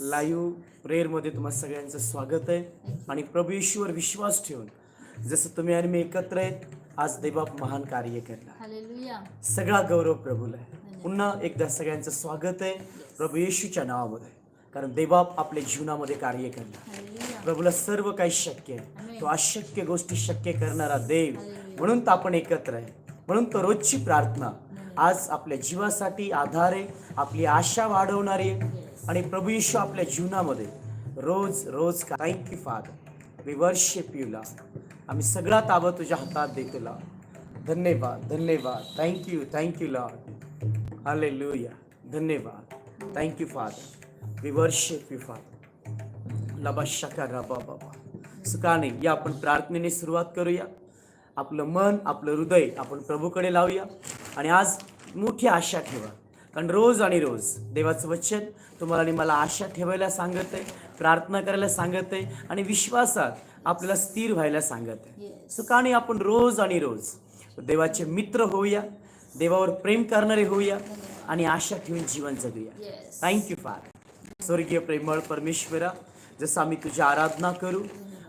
Live प्रेयरमध्ये तुम्हा सगळ्यांचं स्वागत आहे. आणि प्रभू येशूवर विश्वास ठेवून जसं तुम्ही आणि मी एकत्र आहेत आज देवबाप महान कार्य करला हालेलुया. सगळा गौरव प्रभूला आहे. पुन्हा एकदा सगळ्यांचं स्वागत आहे प्रभू येशूच्या नावामध्ये. कारण देवबाप आपल्या जीवनामध्ये कार्य करणार. प्रभूला सर्व काही शक्य आहे. तो अशक्य गोष्टी शक्य करणारा देव. म्हणून तर आपण एकत्र आहे. म्हणून तो रोजची प्रार्थना. आज आपल्या जीवासाठी आधार आहे. आपली आशा वाढवणारी. आहे आणि प्रभू येशू आपल्या जीवनामध्ये रोज रोज thank you father we worship you आम्ही सगळा ताबा तुझ्या हातात देतो ला धन्यवाद. धन्यवाद thank you thank you Lord hallelujah धन्यवाद. Thank you father we worship you father लबा शका रबा बाबा सुकाने या आपण प्रार्थनेने सुरुवात करूया. आपलं मन आपलं हृदय आपण प्रभूकडे लावूया. आणि आज मोठी आशा ठेवा. कारण रोज आणि रोज देवाचं वचन तुम्हाला आणि मला आशा ठेवायला सांगत आहे प्रार्थना करायला सांगत आहे आणि विश्वासात आपल्याला स्थिर व्हायला सांगत आहे. Yes. सुकाने आपण रोज आणि रोज देवाचे मित्र होऊया देवावर प्रेम करणारे होऊया आणि आशा ठेवून जीवन जगूया. थँक्यू फार स्वर्गीय प्रेमळ परमेश्वरा जसं आम्ही तुझी आराधना करू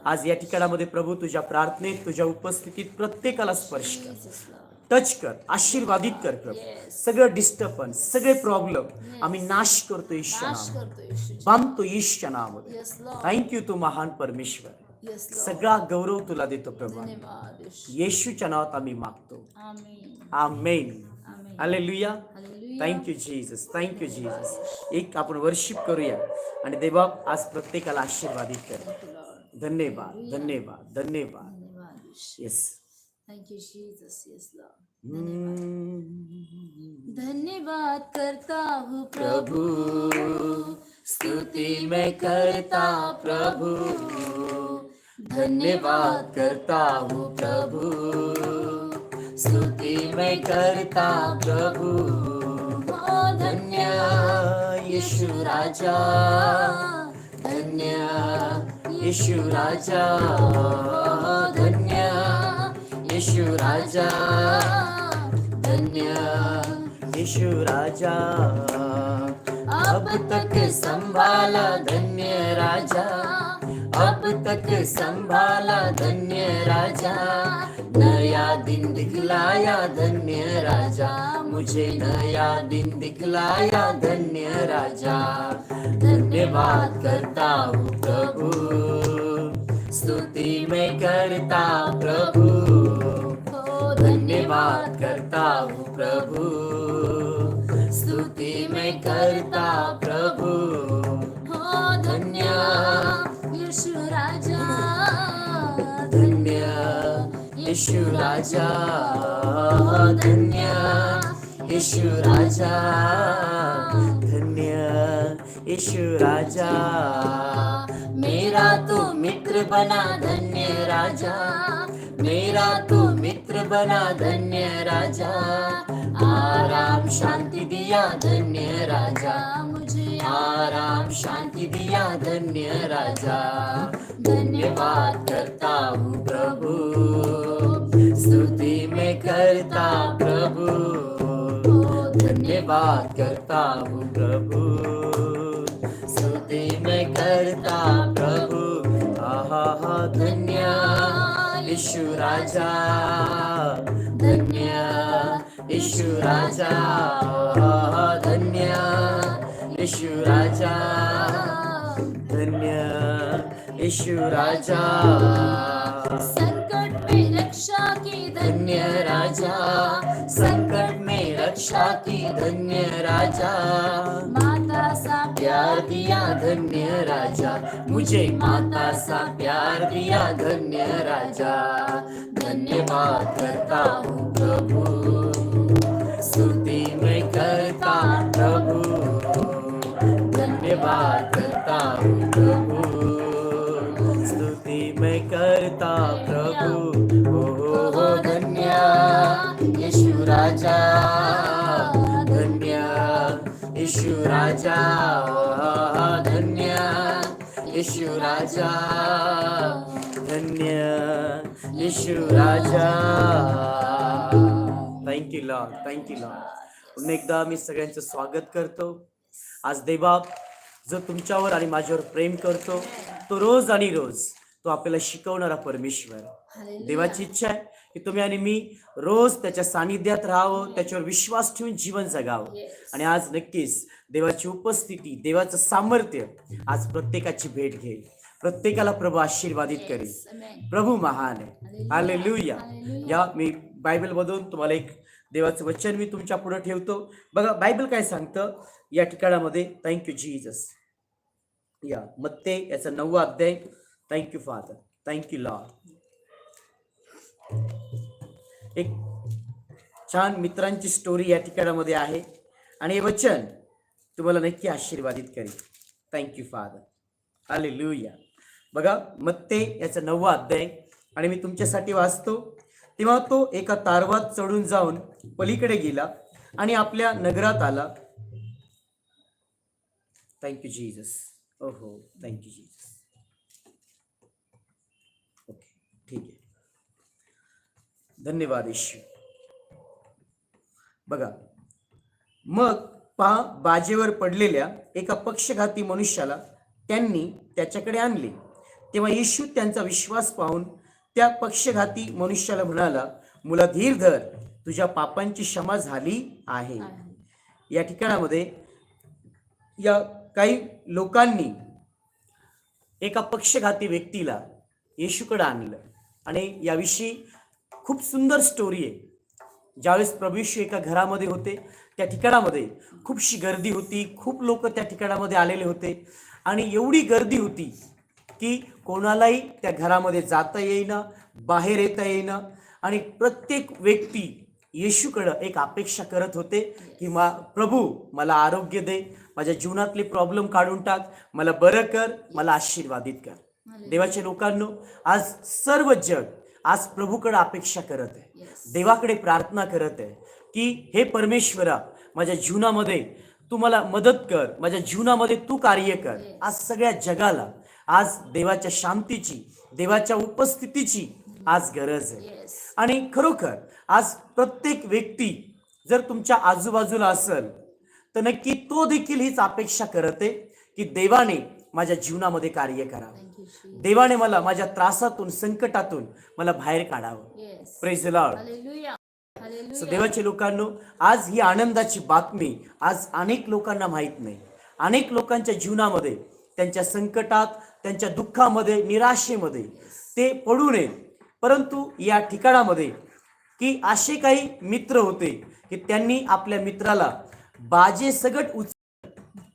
आज या ठिकाणामध्ये प्रभू तुझ्या प्रार्थनेत तुझ्या उपस्थितीत प्रत्येकाला स्पर्श कर. टच कर आशीर्वादित कर सगळं डिस्टर्बन्स सगळे प्रॉब्लेम आम्ही नाश करतो येशू बांधतो ईशच्या नावामध्ये. थँक्यू तू महान परमेश्वर. सगळा गौरव तुला देतो प्रभू. येशूच्या नावात आम्ही मागतो. Amen hallelujah hallelujah thank you Jesus thank you Jesus एक आपण वर्शिप करूया. आणि देवा आज प्रत्येकाला आशीर्वादित कर. धन्यवाद धन्यवाद धन्यवाद. Yes thank you Jesus yes lord Hmm. धन्यवाद. करता हूँ प्रभु स्तुति मैं करता प्रभु. धन्यवाद करता हूँ प्रभु. स्तुति मैं करता प्रभु. धन्य यीशु राजा. धन्य यीशु राजा. यीशु राजा. धन्य. यीशु राजा. अब तक संभाला धन्य राजा. अब तक संभाला धन्य राजा. नया दिन दिखलाया धन्य राजा. मुझे नया दिन दिखलाया धन्य राजा. धन्यवाद करता हूँ प्रभु. स्तुति मैं करता प्रभु. धन्यवाद करता हूँ प्रभु. स्तुति मैं करता प्रभु. हो धन्य येशू राजा. धन्य यीशु राजा. धन्य यीशु राजा. धन्य यीशु राजा. मेरा तो मित्र बना धन्य राजा. मेरा तो मित्र बना धन्य राजा। आराम शांति दिया धन्य राजा। मुझे आराम शांति दिया धन्य राजा। धन्यवाद करता हूँ प्रभु। स्तुति में करता प्रभु। धन्यवाद करता हूँ प्रभु। स्तुति में करता प्रभु। आहा धन्य। राजा धन्य राजा धन्य राजा धन्य राजा। संकट में रक्षा की धन्य राजा संकट में रक्षा की धन्य राजा। दिया धन्य राजा। मुझे माता सा प्यार दिया धन्य राजा। धन्यवाद करता हूँ प्रभु। स्तुति मैं करता प्रभु। धन्यवाद करता हूँ प्रभु। स्तुति मैं करता प्रभु। ओ धन्य यीशु राजा। यीशु राजा धन्य. यीशु राजा धन्य. यीशु राजा. Thank you lord thank you lord पुन्हा एकदा मी सगळ्यांचं स्वागत करतो. आज देवबाप जो तुमच्यावर आणि माझ्यावर प्रेम करतो तो रोज आणि रोज तो आपल्याला शिकवणारा परमेश्वर. हालेलुया. देवाची इच्छा आहे. की तुम्ही आणि मी रोज त्याच्या सानिध्यात राहावं त्याच्यावर विश्वास ठेवून जीवन जगावं. Yes. आणि आज नक्कीच देवाची उपस्थिती देवाचं सामर्थ्य आज प्रत्येकाची भेट घेईल. प्रत्येकाला प्रभू आशीर्वादित करेल. प्रभू महान आहे. Hallelujah Hallelujah. या मी बायबल मधून तुम्हाला एक देवाचं वचन मी तुमच्यापुढे ठेवतो. बघा बायबल काय सांगतं? या ठिकाणामध्ये थँक्यू जीजस या मग ते याचा नववा अध्याय. थँक्यू फादर थँक्यू लॉ एक छान मित्रांची स्टोरी या ठिकाणामध्ये आहे. आणि हे वचन तुम्हाला नक्की आशीर्वादित करेल. थँक्यू फादर आले लुया बघा मग ते याचा नववा अध्याय. आणि मी तुमच्यासाठी वाचतो. तेव्हा तो एका तारवात चढून जाऊन पलीकडे गेला आणि आपल्या नगरात आला. थँक्यू जीजस ओहो हो थँक्यू जीजस ओके ठीक आहे. धन्यवाद येशू बघा मग पहा बाजेवर पडलेल्या एका पक्षघाती मनुष्याला त्यांनी त्याच्याकडे आणले. तेव्हा येशू त्यांचा विश्वास पाहून त्या पक्षघाती मनुष्याला म्हणाला मुला धीर धर तुझ्या पापांची क्षमा झाली आहे. या ठिकाणामध्ये या काही लोकांनी एका पक्षघाती व्यक्तीला येशूकडे आणलं. आणि याविषयी खूप सुंदर स्टोरी आहे. ज्यावेळेस प्रभू येशू एका घरामध्ये होते त्या ठिकाणामध्ये खूपशी गर्दी होती खूप लोक त्या ठिकाणामध्ये आलेले होते. आणि एवढी गर्दी होती की कोणालाही त्या घरामध्ये जाता येईना बाहेर येता येईना. आणि प्रत्येक व्यक्ती येशूकडं एक अपेक्षा करत होते की मा प्रभू मला आरोग्य दे माझ्या जीवनातले प्रॉब्लेम काढून टाक मला बरं कर मला आशीर्वादित कर. देवाच्या लोकांनो आज सर्व जग आज प्रभूकडे अपेक्षा करत आहे Yes. देवाकडे प्रार्थना करत आहे की हे परमेश्वरा माझ्या जीवनामध्ये तू मला मदत कर माझ्या जीवनामध्ये तू कार्य कर आज सगळ्या जगाला आज देवाच्या शांतीची देवाच्या उपस्थितीची आज गरज आहे Yes. आणि खरोखर आज प्रत्येक व्यक्ती जर तुमच्या आजूबाजूला असेल तर नक्की तो देखील हीच अपेक्षा करत आहे की देवाने माझ्या जीवनामध्ये कार्य करावं. देवाने मला माझ्या त्रासातून संकटातून मला बाहेर काढावं. Praise lord Hallelujah. देवाचे लोकांनो आज ही आनंदाची बातमी आज अनेक लोकांना माहीत नाही. अनेक लोकांच्या जीवनामध्ये त्यांच्या संकटात त्यांच्या दुःखामध्ये निराशेमध्ये ते पडू नये. परंतु या ठिकाणामध्ये की असे काही मित्र होते की त्यांनी आपल्या मित्राला बाजे सगट उच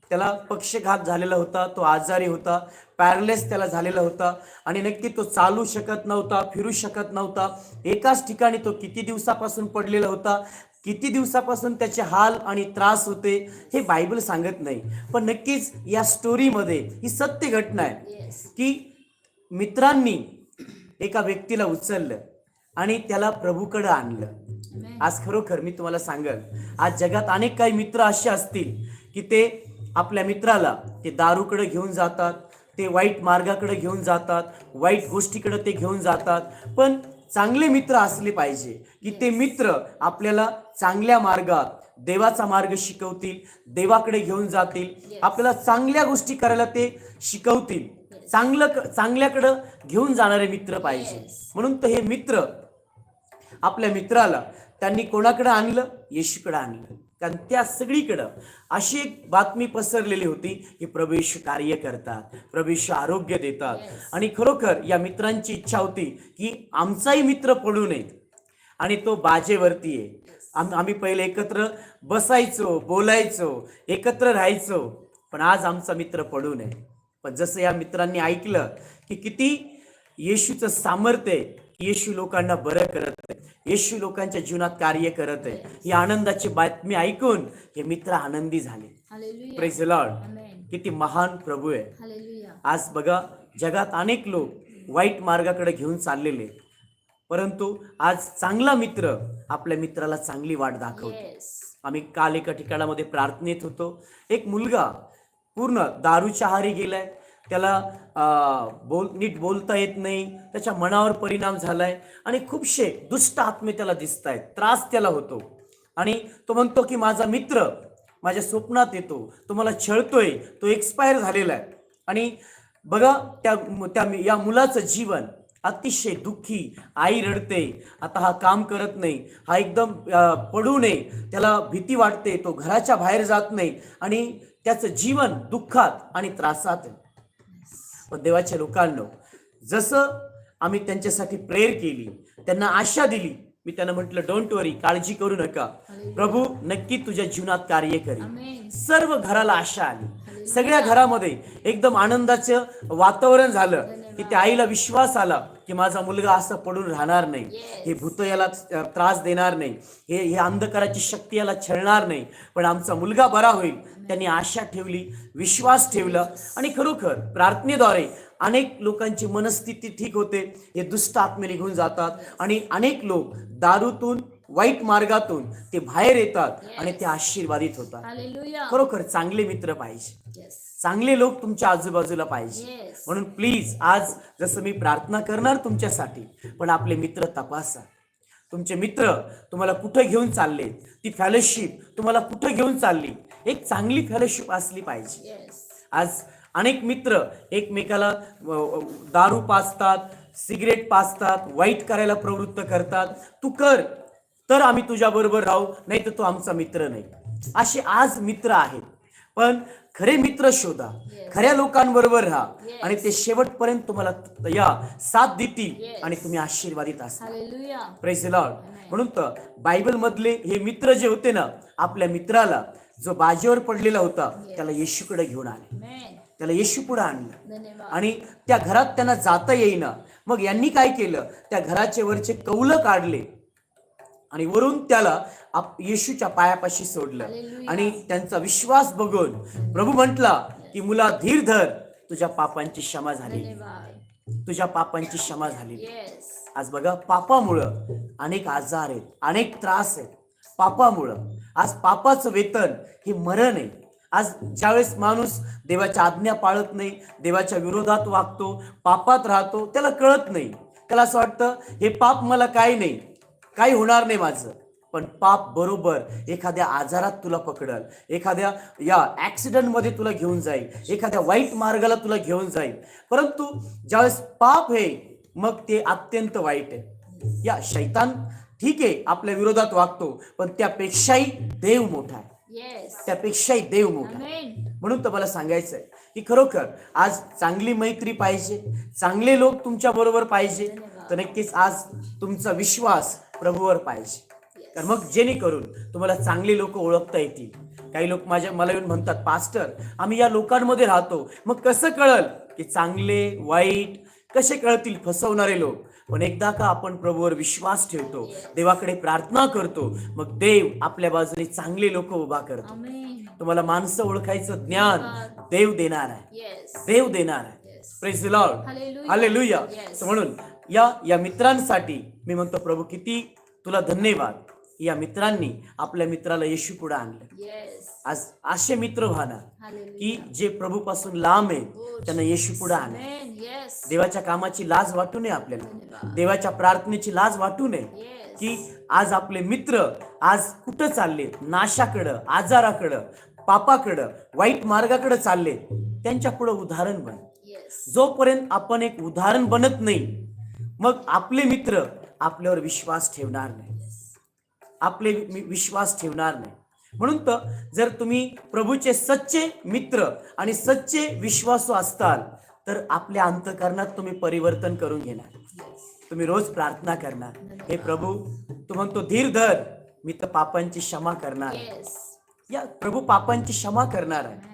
त्याला पक्षघात झालेला होता तो आजारी होता. पॅरलेस त्याला झालेला होता आणि नक्की तो चालू शकत नव्हता फिरू शकत नव्हता एकाच ठिकाणी तो किती दिवसापासून पडलेला होता किती दिवसापासून त्याचे हाल आणि त्रास होते हे बायबल सांगत नाही पण नक्कीच या स्टोरीमध्ये ही सत्य घटना आहे. की मित्रांनी एका व्यक्तीला उचललं आणि त्याला प्रभूकडे आणलं. आज खरोखर मी तुम्हाला सांगेल आज जगात अनेक काही मित्र असे असतील की ते आपल्या मित्राला ते दारूकडे घेऊन जातात ते वाईट मार्गाकडे घेऊन जातात वाईट गोष्टीकडे ते घेऊन जातात. पण चांगले मित्र असले पाहिजे की ते मित्र आपल्याला चांगल्या मार्गात देवाचा मार्ग शिकवतील देवाकडे घेऊन जातील. आपल्याला चांगल्या गोष्टी करायला ते शिकवतील. चांगलं चांगल्याकडं घेऊन जाणारे मित्र पाहिजे. म्हणून तर हे मित्र आपल्या मित्राला त्यांनी कोणाकडे आणलं? येशूकडे आणलं. कारण त्या सगळीकडं अशी एक बातमी पसरलेली होती की प्रभू येशू कार्य करतात प्रभू येशू आरोग्य देतात. आणि खरोखर या मित्रांची इच्छा होती की आमचाही मित्र पडू नयेत. आणि तो बाजेवरती आहे. आम आम्ही पहिले एकत्र बसायचो बोलायचो एकत्र राहायचो पण आज आमचा मित्र पडू नये. पण जसं या मित्रांनी ऐकलं की किती येशूचं सामर्थ्य येशू लोकांना बरं करत आहे येशू लोकांच्या जीवनात कार्य करत आहे ही आनंदाची बातमी ऐकून हे मित्र आनंदी झाले. Praise lord. किती महान प्रभू आहे. आज बघा जगात अनेक लोक वाईट मार्गाकडे घेऊन चाललेले. परंतु आज चांगला मित्र आपल्या मित्राला चांगली वाट दाखवतो. आम्ही काल एका ठिकाणामध्ये प्रार्थनेत होतो एक मुलगा पूर्ण दारूच्या आहारी गेलाय त्याला बोल नीट बोलता येत नाही. त्याच्या मनावर परिणाम झालाय. आणि खूपशे दुष्ट आत्मे त्याला दिसत आहेत त्रास त्याला होतो. आणि तो म्हणतो की माझा मित्र माझ्या स्वप्नात येतो. तो मला छळतोय. तो एक्सपायर झालेला आहे आणि बघा त्या त्या या मुलाचं जीवन अतिशय दुःखी आई रडते. आता हा काम करत नाही. हा एकदम पडू नये. त्याला भीती वाटते. तो घराच्या बाहेर जात नाही. आणि त्याचं जीवन दुःखात आणि त्रासात आहे. पण देवाच्या लोकांनो जसं आम्ही त्यांच्यासाठी प्रेयर केली त्यांना आशा दिली मी त्यांना म्हटलं डोंट वरी काळजी करू नका. प्रभू नक्की तुझ्या जीवनात कार्य आमेन सर्व घराला आशा आली. सगळ्या घरामध्ये एकदम आनंदाचं वातावरण झालं की त्या आईला विश्वास आला की माझा मुलगा असं पडून राहणार नाही. हे भूत याला त्रास देणार नाही. हे हे अंधकाराची शक्ती याला छळणार नाही. पण आमचा मुलगा बरा होईल. त्यांनी आशा ठेवली विश्वास ठेवला आणि खरोखर प्रार्थनेद्वारे अनेक लोकांची मनस्थिती ठीक होते. हे दुष्ट आत्मे निघून जातात आणि अनेक लोक दारूतून वाईट मार्गातून ते बाहेर येतात आणि ते आशीर्वादित होतात. खरोखर चांगले मित्र पाहिजे. चांगले लोक तुमच्या आजूबाजूला पाहिजे. म्हणून प्लीज आज जसं मी प्रार्थना करणार तुमच्यासाठी पण आपले मित्र तपासा. तुमचे मित्र तुम्हाला कुठं घेऊन चालले? ती फॅलोशिप तुम्हाला कुठं घेऊन चालली? एक चांगली फॅलोशिप असली पाहिजे. आज अनेक मित्र एकमेकाला दारू पाजतात सिगरेट पाजतात वाईट करायला प्रवृत्त करतात. तू कर. तर आम्ही तुझ्या बरोबर राहू नाही तर तो आमचा मित्र नाही. असे आज मित्र आहेत. पण खरे मित्र शोधा. खऱ्या लोकांबरोबर राहा. आणि ते शेवटपर्यंत तुम्हाला या साथ देतील आणि तुम्ही आशीर्वादित असाल हालेलुया प्रेस लॉर्ड म्हणून तर बायबल मधले हे मित्र जे होते ना आपल्या मित्राला जो बाजेवर पडलेला होता त्याला येशूकडे घेऊन आले. त्याला येशू पुढे आणलं. आणि त्या घरात त्यांना जाता येईना. मग यांनी काय केलं? त्या घराचे वरचे कौलं काढले. आणि वरून त्याला आप- येशूच्या पायापाशी सोडलं. आणि त्यांचा विश्वास बघून प्रभू म्हटला की मुला धीर धर. तुझ्या पापांची क्षमा झाली. तुझ्या पापांची क्षमा झाली. आज बघा पापामुळं अनेक आजार आहेत अनेक त्रास आहेत. पापामुळं. आज पापाचं वेतन हे मरण आहे. आज ज्यावेळेस माणूस देवाच्या आज्ञा पाळत नाही देवाच्या विरोधात वागतो पापात राहतो त्याला कळत नाही. त्याला असं वाटतं हे पाप मला काही नाही. काही होणार नाही माझं. पण पाप बरोबर एखाद्या आजारात तुला पकडल एखाद्या या ॲक्सिडेंटमध्ये तुला घेऊन जाईल एखाद्या वाईट मार्गाला तुला घेऊन जाईल. परंतु ज्यावेळेस पाप आहे मग ते अत्यंत वाईट आहे. या शैतान ठीक आहे आपल्या विरोधात वागतो पण त्यापेक्षाही देव मोठा आहे. येस त्यापेक्षाही देव मोठा म्हणून तर मला सांगायचं आहे की खरोखर आज चांगली मैत्री पाहिजे चांगले लोक तुमच्या बरोबर पाहिजे. तर नक्कीच आज तुमचा विश्वास प्रभूवर पाहिजे. तर मग जेणेकरून तुम्हाला चांगले लोक ओळखता येतील. काही लोक माझ्या मला येऊन म्हणतात पास्टर आम्ही या लोकांमध्ये राहतो. मग कसं कळल की चांगले वाईट कसे कळतील फसवणारे लोक? पण एकदा का आपण प्रभूवर विश्वास ठेवतो देवाकडे प्रार्थना करतो मग देव आपल्या बाजूने चांगले लोक उभा करतो. तुम्हाला माणसं ओळखायचं ज्ञान देव देणार आहे. देव देणार आहे. Praise lord. हालेलुया. म्हणून या या मित्रांसाठी मी म्हणतो प्रभू किती तुला धन्यवाद. या मित्रांनी आपल्या मित्राला येशू पुढे आणलं. येस आज असे मित्र व्हाना की जे प्रभूपासून लांब आहेत त्यांना येशू पुढे आणा आमेन येस देवाच्या कामाची लाज वाटू नये आपल्याला. देवाच्या प्रार्थनेची लाज वाटू नये की आज आपले मित्र आज कुठं चालले? नाशाकडं आजाराकडं पापाकडं वाईट मार्गाकडं चालले. त्यांच्या पुढं उदाहरण बन. जोपर्यंत आपण एक उदाहरण बनत नाही मग आपले मित्र आपल्यावर विश्वास ठेवणार नाही. आपले विश्वास ठेवणार नाही. म्हणून तर जर तुम्ही प्रभूचे सच्चे मित्र आणि सच्चे विश्वासू असताल तर आपल्या अंतकरणात तुम्ही परिवर्तन करून घेणार. तुम्ही रोज प्रार्थना करणार. हे प्रभू तू म्हणतो धीर धर. मी तर पापांची क्षमा करणार या प्रभू पापांची क्षमा करणार आहे.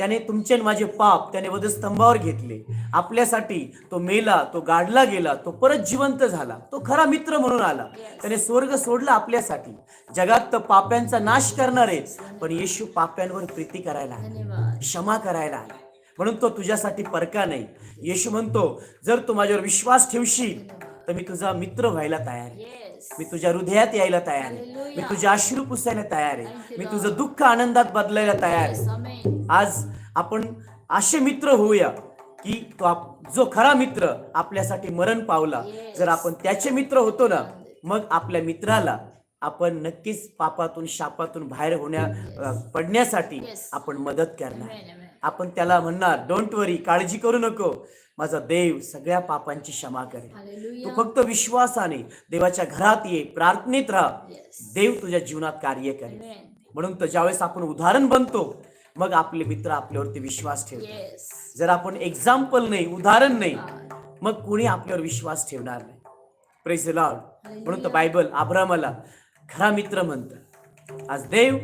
त्याने तुमचे माझे पाप त्याने वधस्तंभावर घेतले. आपल्यासाठी तो मेला तो गाडला गेला तो परत जिवंत झाला तो खरा मित्र म्हणून आला. त्याने स्वर्ग सोडला आपल्यासाठी. जगात तर पाप्यांचा नाश करणार आहे पण येशू पाप्यांवर प्रीती करायला आला. क्षमा करायला आला. म्हणून तो तुझ्यासाठी परका नाही. येशू म्हणतो जर तू माझ्यावर विश्वास ठेवशील तर मी तुझा मित्र व्हायला तयार आहे. मी तुझ्या हृदयात यायला तयार आहे. मी तुझे अश्रू पुसायला तयार आहे. मी तुझं दुःख आनंदात बदलायला तयार आहे. आज आपण असे मित्र होऊया की तो आप- जो खरा मित्र आपल्यासाठी मरण पावला जर आपण त्याचे मित्र होतो ना मग आपल्या मित्राला आपण नक्कीच पापातून शापातून बाहेर होण्या पडण्यासाठी. आपण मदत करणार. आपण त्याला म्हणणार डोंट वरी काळजी करू नको माझा देव सगळ्या पापांची क्षमा करेल तू. फक्त विश्वासाने देवाच्या घरात ये प्रार्थनेत राहा. देव तुझ्या जीवनात कार्य करेल. म्हणून तर ज्यावेळेस आपण उदाहरण बनतो मग आपले मित्र आपल्यावरती विश्वास ठेवतात. जर आपण एक्झाम्पल नाही उदाहरण नाही. मग कोणी आपल्यावर विश्वास ठेवणार नाही? प्रेज लॉर्ड म्हणून तर बायबल आब्रामाला खरा मित्र म्हणतं. आज देव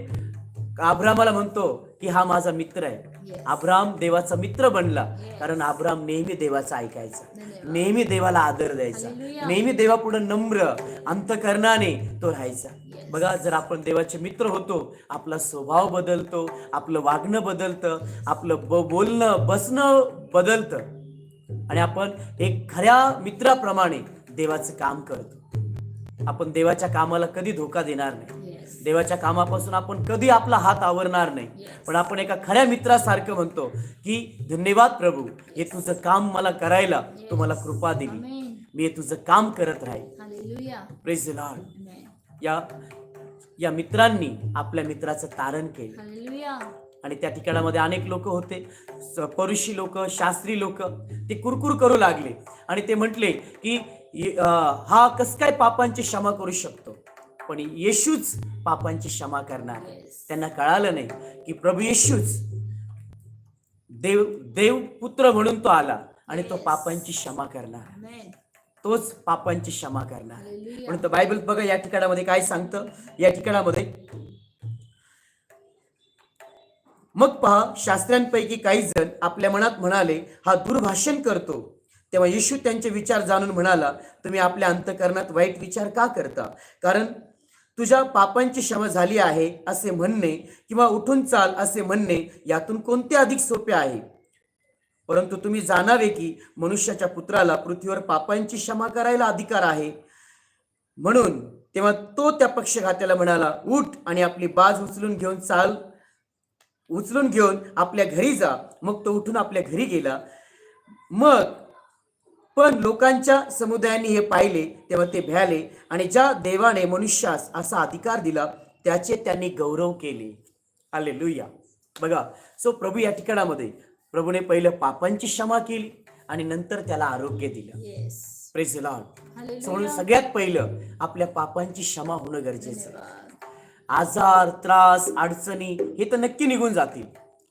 आब्रामाला म्हणतो की हा माझा मित्र आहे. आब्राम देवाचा मित्र बनला कारण आब्राम नेहमी देवाचं ऐकायचा. नेहमी देवाला आदर द्यायचा. नेहमी देवापुढे नम्र अंतकरणाने तो राहायचा. बघा जर आपण देवाचे मित्र होतो आपला स्वभाव बदलतो आपलं वागणं बदलतं आपलं ब बोलणं बसणं बदलतं आणि आपण एक खऱ्या मित्राप्रमाणे देवाचं काम करतो आपण देवाच्या कामाला कधी धोका देणार नाही. देवाच्या कामापासून आपण कधी आपला हात आवरणार नाही. पण आपण एका खऱ्या मित्रासारखं म्हणतो की धन्यवाद प्रभू हे तुझं काम मला करायला तू मला कृपा दिली. मी हे तुझं काम करत राहील. Praise lord. या या मित्रांनी आपल्या मित्राचं तारण केलं. आणि त्या ठिकाणामध्ये अनेक लोक होते. परुषी लोक शास्त्री लोक ते कुरकुर करू लागले. आणि ते म्हटले की हा कस काय पापांची क्षमा करू शकतो? पण येशूच पापांची क्षमा करणार. त्यांना कळालं नाही की प्रभू येशूच देव देव पुत्र म्हणून तो आला आणि तो. पापांची क्षमा करणार. तोच पापांची क्षमा करणार. म्हणून तर बायबल बघा या ठिकाणामध्ये काय सांगतं या ठिकाणामध्ये मग पहा शास्त्र्यांपैकी काही जण आपल्या मनात म्हणाले हा दुर्भाषण करतो तेव्हा येशू त्यांचे विचार जाणून म्हणाला तुम्ही आपल्या अंतकरणात वाईट विचार का करता कारण तुझ्या पापांची क्षमा झाली आहे असे म्हणणे किंवा उठून चाल असे म्हणणे यातून कोणते अधिक सोपे आहे? परंतु तुम्ही जाणावे की मनुष्याच्या पुत्राला पृथ्वीवर पापांची क्षमा करायला अधिकार आहे. म्हणून तेव्हा तो त्या पक्षघात्याला म्हणाला उठ आणि आपली बाज उचलून घेऊन चाल. उचलून घेऊन आपल्या घरी जा. मग तो उठून आपल्या घरी गेला. मग पण लोकांच्या समुदायाने हे पाहिले तेव्हा ते भ्याले आणि ज्या देवाने मनुष्यास असा अधिकार दिला त्याचे त्यांनी गौरव केले. आले लुया बघा सो प्रभू या ठिकाणामध्ये प्रभूने पहिलं पापांची क्षमा केली आणि नंतर त्याला आरोग्य दिलं. Yes. प्रेज लॉर्ड म्हणून. सगळ्यात पहिलं आपल्या पापांची क्षमा होणं गरजेचं. आजार त्रास अडचणी हे तर नक्की निघून जातील.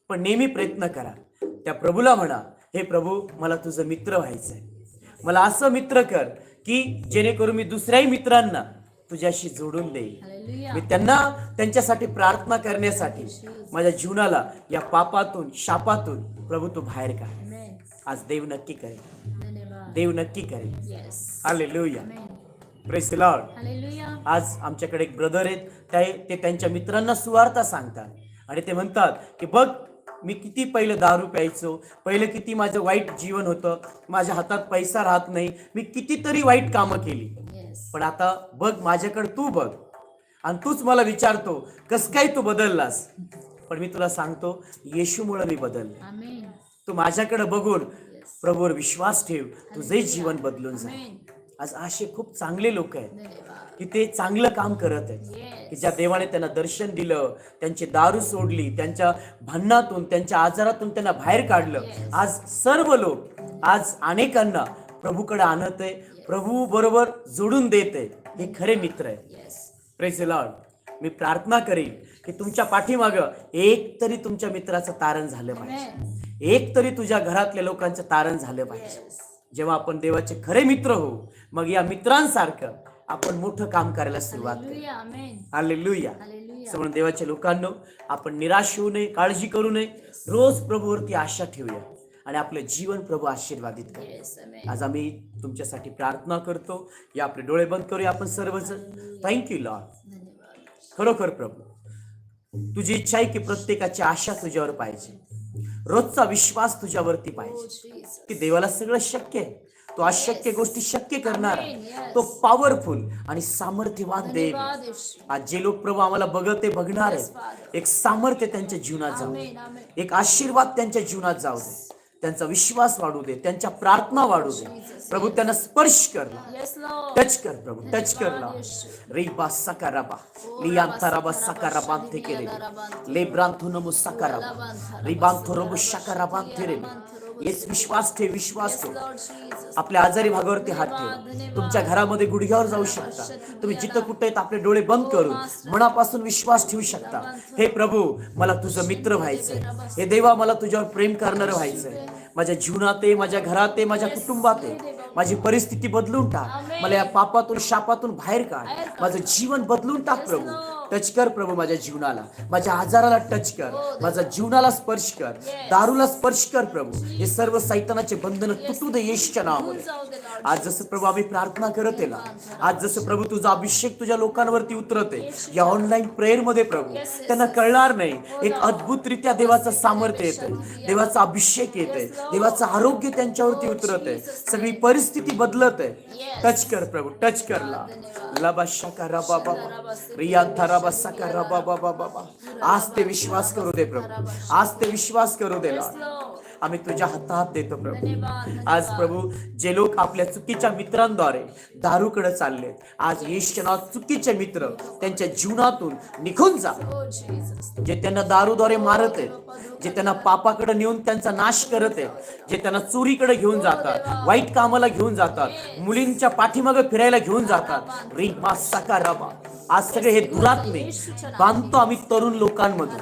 पण नेहमी प्रयत्न करा. त्या प्रभूला म्हणा हे प्रभू मला तुझं मित्र व्हायचंय. मला असं मित्र कर की जेणेकरून मी दुसऱ्याही मित्रांना तुझ्याशी जोडून देईल. मी त्यांना त्यांच्यासाठी प्रार्थना करण्यासाठी माझ्या जीवनाला या पापातून शापातून प्रभू तू बाहेर काढ Amen. आज देव नक्की करेल. देव नक्की करेल. Hallelujah Amen. Praise lord. आज आमच्याकडे एक ब्रदर आहेत ते ते त्यांच्या मित्रांना सुवार्ता सांगतात आणि ते म्हणतात की बघ मी किती पहिलं दारू प्यायचो पहिलं किती माझं वाईट जीवन होतं माझ्या हातात पैसा राहत नाही मी कितीतरी वाईट कामं केली Yes. पण आता बघ माझ्याकडे तू बघ आणि तूच मला विचारतो कस काय तू बदललास पण मी तुला सांगतो येशूमुळे मी बदलले. तू माझ्याकडे बघून Yes. प्रभूवर विश्वास ठेव तुझे जीवन बदलून जाईल Amen. आज असे खूप चांगले लोक आहेत. की ते चांगलं काम करत आहेत. की ज्या देवाने त्यांना दर्शन दिलं त्यांची दारू सोडली त्यांच्या भांडणातून त्यांच्या आजारातून त्यांना बाहेर काढलं. आज सर्व लोक आज अनेकांना प्रभूकडे आणत आहे प्रभू बरोबर जोडून देत आहे हे खरे मित्र आहे. प्रेस लॉर्ड मी प्रार्थना करेन की तुमच्या पाठीमागं एक तरी तुमच्या मित्राचं तारण झालं पाहिजे. एक तरी तुझ्या घरातल्या लोकांचं तारण झालं पाहिजे. जेव्हा आपण देवाचे खरे मित्र होऊ मग या मित्रांसारखं आपण मोठं काम करायला सुरुवात. Hallelujah Hallelujah. म्हणून देवाच्या लोकांनो आपण निराश होऊ नये काळजी करू नये रोज प्रभूवरती आशा ठेवूया आणि आपलं जीवन प्रभू आशीर्वादित करू. आज आम्ही तुमच्यासाठी प्रार्थना करतो या आपले डोळे बंद करूया आपण सर्वजण थँक्यू लॉर्ड. खरोखर प्रभू तुझी इच्छा आहे की प्रत्येकाची आशा तुझ्यावर पाहिजे रोजचा विश्वास तुझ्यावरती Oh, पाहिजे Jesus. की देवाला सगळं शक्य आहे तो अशक्य गोष्टी शक्य करणार. तो पॉवरफुल आणि सामर्थ्यवान देव. आहे. आज जे लोक प्रभू आम्हाला बघत ते बघणार आहेत. Father. एक सामर्थ्य त्यांच्या जीवनात जाऊ दे. एक आशीर्वाद त्यांच्या जीवनात जाऊ दे. त्यांचा विश्वास वाढू दे. त्यांच्या प्रार्थना वाढू दे. प्रभू त्यांना स्पर्श कर. टच कर प्रभू. टच कर ला रिबा सकाराबा लियांताराबा सकाराबांते केले लेब्रांथुनमु सकाराबा रिबांथोरबु शकाराबांते रे येस विश्वास ठेव विश्वास ठेव. आपल्या आजारी भागावरती हात ठेव. तुमच्या घरामध्ये गुडघ्यावर जाऊ शकता. तुम्ही जिथं कुठे आहेत आपले डोळे बंद करून मनापासून विश्वास ठेवू शकता. हे प्रभू मला तुझं मित्र व्हायचंय. हे देवा मला तुझ्यावर प्रेम करणार व्हायचंय. माझ्या जीवनात आहे माझ्या घरात आहे. माझ्या कुटुंबात आहे माझी परिस्थिती बदलून टाक. मला या पापातून शापातून बाहेर काढ. माझं जीवन बदलून टाक प्रभू. टच कर प्रभू माझ्या जीवनाला. माझ्या आजाराला टच कर. माझ्या जीवनाला स्पर्श कर. दारूला स्पर्श कर प्रभू. हे सर्व सैतानाचे बंधन तुटू दे येशच्या नावामध्ये. आज जसं प्रभू आम्ही प्रार्थना करत ना आज जसं प्रभू तुझा अभिषेक तुझ्या लोकांवरती उतरत या ऑनलाईन प्रेयरमध्ये प्रभू त्यांना कळणार नाही एक अद्भुतरित्या देवाचं सामर्थ्य येते देवाचा अभिषेक येते देवाचं आरोग्य त्यांच्यावरती उतरत आहे सगळी परिस्थिती बदलत आहे. टच कर प्रभू टच करला लबा शका रबा बाबा रियांथा रबा सका रबा बाबा बाबा आज ते विश्वास करू दे प्रभू आज ते विश्वास करू दे आम्ही तुझ्या हातात देतो प्रभू. आज प्रभू जे लोक आपल्या चुकीच्या मित्रांद्वारे दारूकडे चालले आज येशनाथ चुकीचे मित्र त्यांच्या जीवनातून निघून जा. Jesus. जे त्यांना दारूद्वारे मारत आहेत जे त्यांना पापाकडे नेऊन त्यांचा नाश करत आहेत जे त्यांना चोरीकडे घेऊन जातात वाईट कामाला घेऊन जातात मुलींच्या पाठीमागे फिरायला घेऊन जातात. री मा सका रबा. आज सगळे हे दुरात्मे बांधतो आम्ही तरुण लोकांमधून.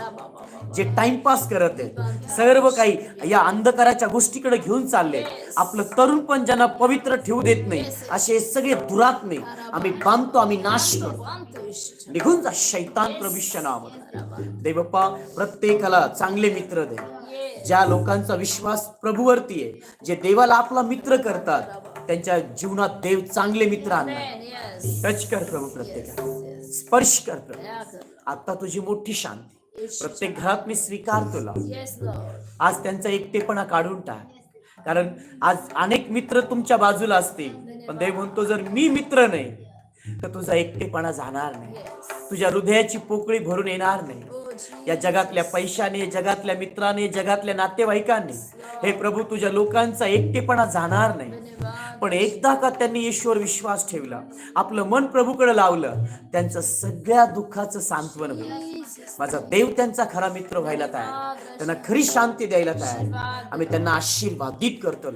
जे टाइमपास करत आहेत सर्व काही या अंधकाराच्या गोष्टीकडे घेऊन चालले आपलं तरुण पण ज्यांना पवित्र ठेवू देत नाही असे सगळे दुरात्मे आम्ही बांधतो आम्ही नाश करतो. निघून जा शैतान प्रविष्य नावामध्ये देवप्पा प्रत्येकाला चांगले मित्र दे. ज्या लोकांचा विश्वास प्रभूवरती आहे जे देवाला आपला मित्र करतात त्यांच्या जीवनात देव चांगले मित्र आणणार. टच कर प्रभू प्रत्येकाला. स्पर्श कर प्रभू. आता तुझी मोठी शांती. प्रत्येक घरात मी स्वीकार तुला. आज त्यांचा एकटेपणा काढून टाक. कारण आज अनेक मित्र तुमच्या बाजूला असतील. पण देव म्हणतो जर मी मित्र नाही तर तुझा एकटेपणा जाणार नाही. तुझ्या हृदयाची पोकळी भरून येणार नाही. Oh. या जगातल्या पैशाने जगातल्या मित्राने जगातल्या नातेवाईकांनी हे प्रभू तुझ्या लोकांचा एकटेपणा जाणार नाही. पण एकदा का त्यांनी येशूवर विश्वास ठेवला आपलं मन प्रभूकडे लावलं त्यांचं सगळ्या दुःखाचं सांत्वन होईल. माझा देव त्यांचा खरा मित्र व्हायला तयार त्यांना खरी शांती द्यायला तयार आम्ही त्यांना आशीर्वादित करतो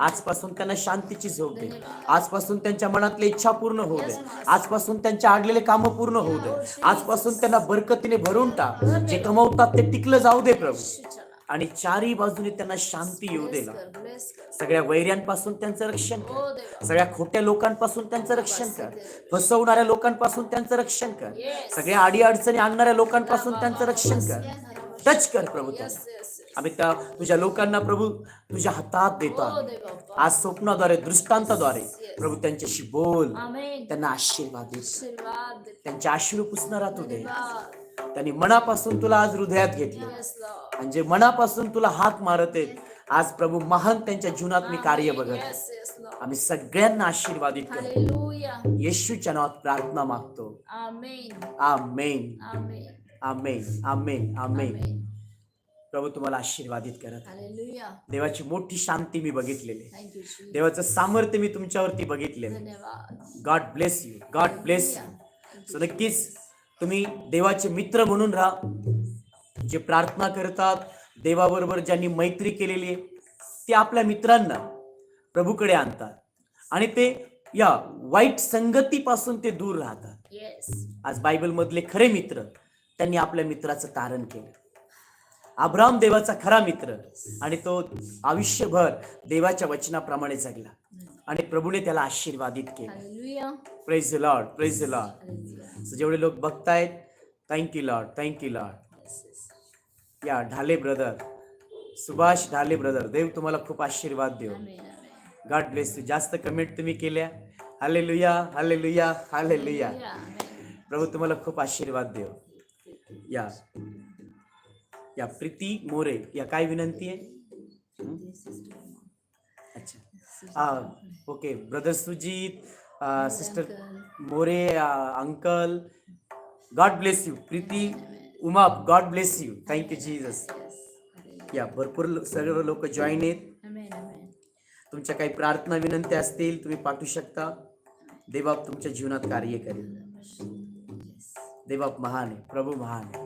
आजपासून त्यांना शांतीची झोप दे. आजपासून त्यांच्या मनातल्या इच्छा पूर्ण होऊ दे. आजपासून त्यांच्या आडलेले कामं पूर्ण होऊ दे. आजपासून त्यांना बरकतीने भरून टाक. जे कमवतात ते टिकलं जाऊ दे प्रभू. आणि चारही बाजूने त्यांना शांती येऊ दे. सगळ्या वैर्यांपासून त्यांचं रक्षण कर देवा. सगळ्या खोट्या लोकांपासून त्यांचं रक्षण कर फसवणाऱ्या लोकांपासून त्यांचं रक्षण कर सगळ्या आडी अडचणी आणणाऱ्या लोकांपासून त्यांचं रक्षण कर टच कर प्रभू त्यांना. आम्ही त्या तुझ्या लोकांना प्रभू तुझ्या हातात देतो. देवा. आज स्वप्नाद्वारे दृष्टांताद्वारे प्रभू त्यांच्याशी बोल. त्यांना आशीर्वाद दे आशीर्वाद. त्यांचे अश्रू पुसणारा तू दे. त्यांनी मनापासून तुला आज हृदयात घेतलं. आणि जे मनापासून तुला हात मारत आहेत आज प्रभू महान त्यांच्या जीवनात मी कार्य बघत. आम्ही सगळ्यांना आशीर्वादित करतो. येशूच्या नावात प्रार्थना मागतो. आमेन. आमेन आमेन आमेन. प्रभू तुम्हाला आशीर्वादित करत. देवाची मोठी शांती मी बघितलेली. देवाचं सामर्थ्य मी तुमच्यावरती बघितलेलं. God bless you God bless you so नक्कीच तुम्ही देवाचे मित्र म्हणून राहा. जे प्रार्थना करतात देवाबरोबर ज्यांनी मैत्री केलेली आहे ते आपल्या मित्रांना प्रभूकडे आणतात. आणि ते या वाईट संगतीपासून ते दूर राहतात. Yes. आज बायबलमधले खरे मित्र त्यांनी आपल्या मित्राचं तारण केलं. अब्राम देवाचा खरा मित्र आणि तो आयुष्यभर देवाच्या वचनाप्रमाणे जगला. आणि प्रभूने त्याला आशीर्वादित केलं. प्रेज लॉर्ड प्रेज लॉर्ड जेवढे लोक बघतायत थँक्यू लॉर्ड थँक्यू लॉर्ड. या ढाले ब्रदर सुभाष ढाले ब्रदर देव तुम्हाला खूप आशीर्वाद देऊ. गॉड ब्लेस यू जास्त कमेंट तुम्ही केल्या. हाले लुया हाले लुया हाले लुया. प्रभू तुम्हाला खूप आशीर्वाद देव या. या प्रीती मोरे या काय विनंती आहे? हं? अच्छा. Okay brother Sujit sister More uncle. God bless you Preeti Uma God bless you thank you Jesus या भरपूर सर्व लोक जॉईन आहेत. तुमच्या काही प्रार्थना विनंत्या असतील तुम्ही पाठवू शकता. देवबाप तुमच्या जीवनात कार्य करेल. देवबाप महान आहे प्रभू महान आहे.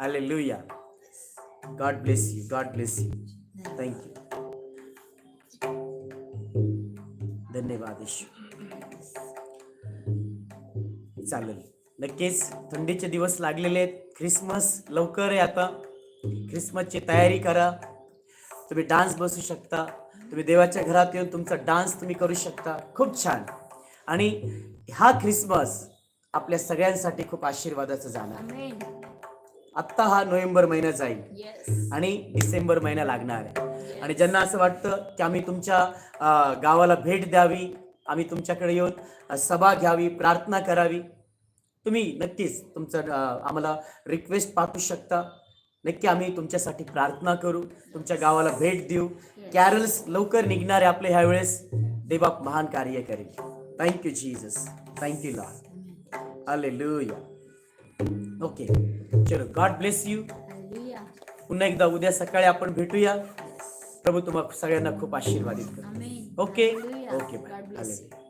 Amen. God bless you. God bless you. You you. धन्यवाद चालेल. नक्कीच थंडीचे दिवस लागलेले आहेत. ख्रिसमस लवकर आहे आता. ख्रिसमसची तयारी करा. तुम्ही डान्स बसू शकता. तुम्ही देवाच्या घरात येऊन तुमचा डान्स तुम्ही करू शकता. खूप छान. आणि हा ख्रिसमस आपल्या सगळ्यांसाठी खूप आशीर्वादाचा जाणार. आत्ता हा नोव्हेंबर महिना जाईल. आणि डिसेंबर महिना लागणार आहे. आणि ज्यांना असं वाटतं की आम्ही तुमच्या गावाला भेट द्यावी आम्ही तुमच्याकडे येऊन सभा घ्यावी प्रार्थना करावी तुम्ही नक्कीच तुमचं आम्हाला रिक्वेस्ट पाठवू शकता. नक्की आम्ही तुमच्यासाठी प्रार्थना करू तुमच्या गावाला भेट देऊ. कॅरल्स लवकर निघणारे आपले ह्या वेळेस. देबाप महान कार्य करेल. Thank you Jesus thank you lord hallelujah okay चलो गॉड ब्लेस यू. पुन्हा एकदा उद्या सकाळी आपण भेटूया. प्रभू तुम्हाला सगळ्यांना खूप आशीर्वादित. ओके. Okay God